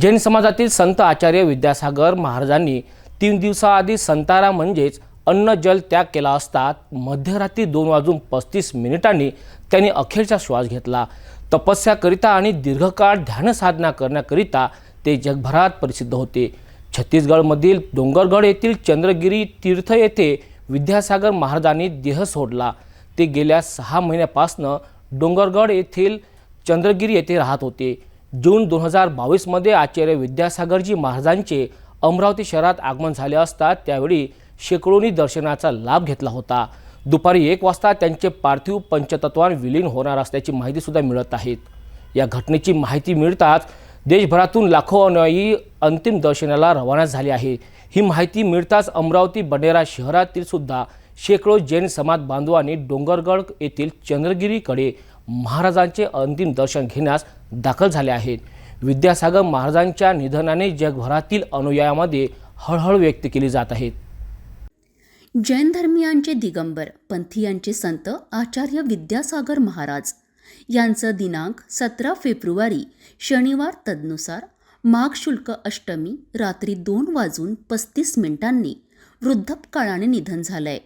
जैन समाजातील संत आचार्य विद्यासागर महाराजांनी तीन दिवसाआधी संतारा म्हणजेच अन्न जल त्याग केला असता मध्यरात्री दोन वाजून पस्तीस मिनिटांनी त्यांनी अखेरचा श्वास घेतला. तपस्याकरिता आणि दीर्घकाळ ध्यानसाधना करण्याकरिता ते जगभरात प्रसिद्ध होते. छत्तीसगडमधील डोंगरगड येथील चंद्रगिरी तीर्थ येथे विद्यासागर महाराजांनी देह सोडला. ते गेल्या सहा महिन्यापासनं डोंगरगड येथील चंद्रगिरी येथे राहत होते. जून दोन हजार बावीसमध्ये आचार्य विद्यासागरजी महाराजांचे अमरावती शहरात आगमन झाले असता त्यावेळी शेकडोनी दर्शनाचा लाभ घेतला होता. दुपारी एक वाजता त्यांचे पार्थिव पंचतत्वान विलीन होणार असल्याची माहितीसुद्धा मिळत आहेत या घटनेची माहिती मिळताच देशभरातून लाखो अनुयायी अंतिम दर्शनाला रवाना झाले आहे. ही माहिती मिळताच अमरावती बडेरा शहरातील सुद्धा शेकडो जैन समाज बांधवांनी डोंगरगड येथील चंद्रगिरीकडे महाराजांचे अंतिम दर्शन घेण्यास दाखल झाले आहेत. विद्यासागर महाराजांच्या निधनाने जगभरातील अनुयायामध्ये हळहळ व्यक्त केली जात आहेत जैन धर्मियांचे दिगंबर पंथीयांचे संत आचार्य विद्यासागर महाराज यांचं दिनांक सतरा फेब्रुवारी शनिवार तदनुसार माघ शुल्क अष्टमी रात्री दोन वाजून पस्तीस मिनिटांनी वृद्धपकाळाने निधन झालंय.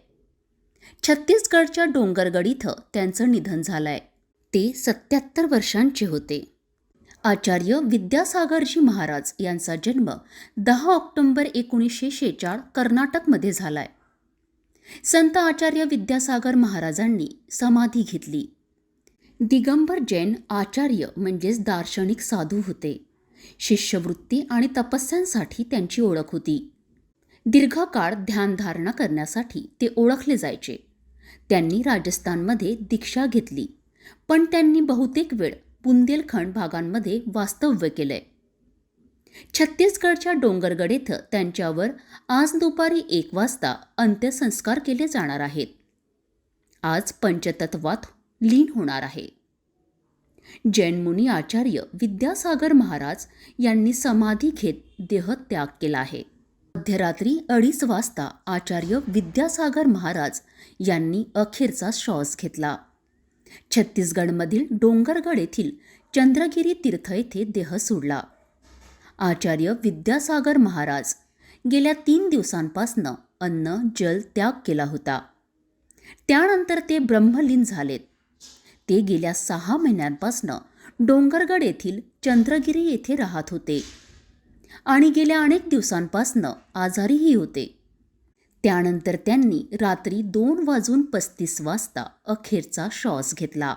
छत्तीसगडच्या डोंगरगड इथं त्यांचं निधन झालंय. ते सत्याहत्तर वर्षांचे होते. आचार्य विद्यासागरजी महाराज यांचा जन्म दहा ऑक्टोंबर एकोणीसशे शेचाळ कर्नाटकमध्ये झालाय. संत आचार्य विद्यासागर महाराजांनी समाधी घेतली. दिगंबर जैन आचार्य म्हणजेच दार्शनिक साधू होते. शिष्यवृत्ती आणि तपस्यांसाठी त्यांची ओळख होती. दीर्घकाळ ध्यानधारणा करण्यासाठी ते ओळखले जायचे. त्यांनी राजस्थानमध्ये दीक्षा घेतली. पण त्यांनी बहुतेक वेळ बुंदेलखंड भागांमध्ये वास्तव्य केलंय. छत्तीसगडच्या डोंगरगड इथं त्यांच्यावर आज दुपारी एक वाजता अंत्यसंस्कार केले जाणार आहेत. आज पंचतत्वात लीन होणार आहे. जैनमुनी आचार्य विद्यासागर महाराज यांनी समाधी घेत देहत्याग केला आहे. मध्यरात्री अडीच वाजता आचार्य विद्यासागर महाराज यांनी अखेरचा श्वास घेतला. छत्तीसगडमधील डोंगरगड येथील चंद्रगिरी तीर्थ येथे देह सोडला. आचार्य विद्यासागर महाराज गेल्या तीन दिवसांपासनं अन्न जल त्याग केला होता. त्यानंतर ते ब्रह्मलीन झालेत. ते गेल्या सहा महिन्यांपासनं डोंगरगड येथील चंद्रगिरी येथे राहत होते आणि गेल्या अनेक दिवसांपासनं आजारीही होते. त्यानंतर त्यांनी रात्री दोन वाजून पस्तीस वाजता अखेरचा श्वास घेतला.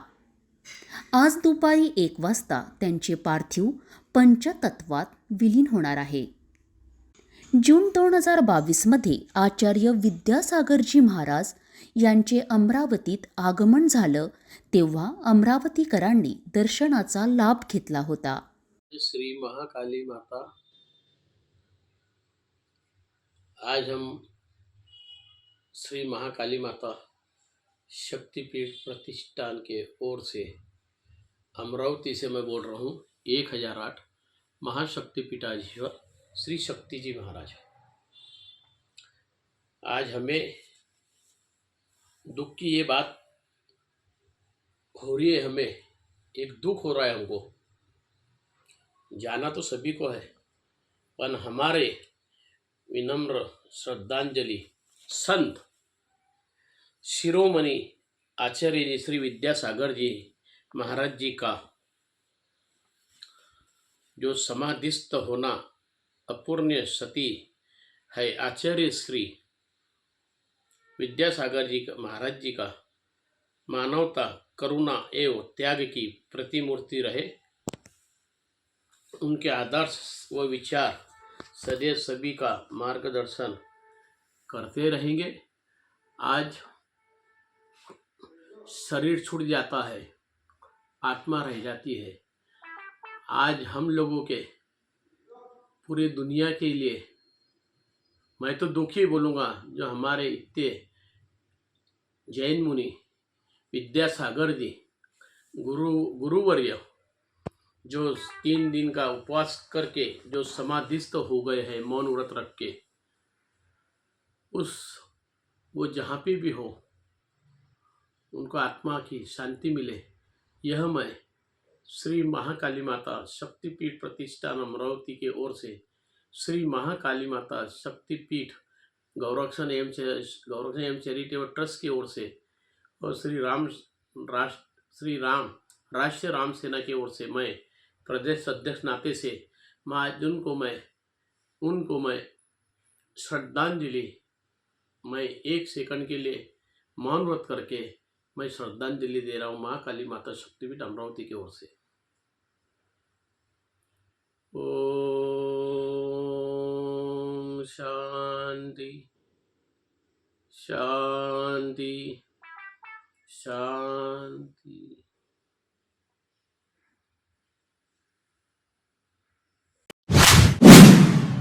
आज दुपारी एक वाजता त्यांचे पार्थिव पंचतत्वात विलीन होणार आहे. जून दोन हजार बावीसमध्ये आचार्य विद्यासागरजी महाराज यांचे अमरावतीत आगमन झालं तेव्हा अमरावतीकरांनी दर्शनाचा लाभ घेतला होता. श्री महाकाली माता आज हम श्री महाकाली माता शक्तिपीठ प्रतिष्ठान के ओर से अमरावती से मैं बोल रहा हूँ, एक हज़ार आठ महाशक्तिपीठाधीश्वर श्री शक्ति जी महाराज। आज हमें दुख की ये बात हो रही है हमें, एक दुख हो रहा है हमको। जाना तो सभी को है, पर हमारे विनम्र श्रद्धांजलि संत शिरोमणि आचार्य जी श्री विद्यासागर जी महाराज जी का जो समाधिस्थ होना अपूर्ण्य सती है, आचार्य श्री विद्यासागर जी का महाराज जी का मानवता, करुणा एवं त्याग की प्रतिमूर्ति रहे। उनके आदर्श व विचार सदैव सभी का मार्गदर्शन करते रहेंगे। आज शरीर छूट जाता है, आत्मा रह जाती है। आज हम लोगों के पूरी दुनिया के लिए, मैं तो दुखी बोलूँगा, जो हमारे इतने जैन मुनि, विद्यासागर जी, गुरु, गुरुवर्य, जो तीन दिन का उपवास करके जो समाधिस्थ हो गए हैं, मौन व्रत रख के, उस, वो जहाँ पे भी हो उनको आत्मा की शांति मिले। यह मैं श्री महाकाली माता शक्तिपीठ प्रतिष्ठान अमरावती के ओर से श्री महाकाली माता शक्तिपीठ गौरक्षण एवं गौरक्षण एवं चैरिटेबल ट्रस्ट की ओर से और श्री राम राष्ट्र श्री राम, राष्ट्रीय राम सेना की ओर से मैं प्रदेश अध्यक्ष नाते से मैं आज उनको मैं उनको मैं श्रद्धांजलि, मैं एक सेकंड के लिए मौन व्रत करके मैं श्रद्धांजलि दे रहा हूँ माँ काली माता शक्तिपीठ अमरावती की ओर से। ओ शांति शांति शांति।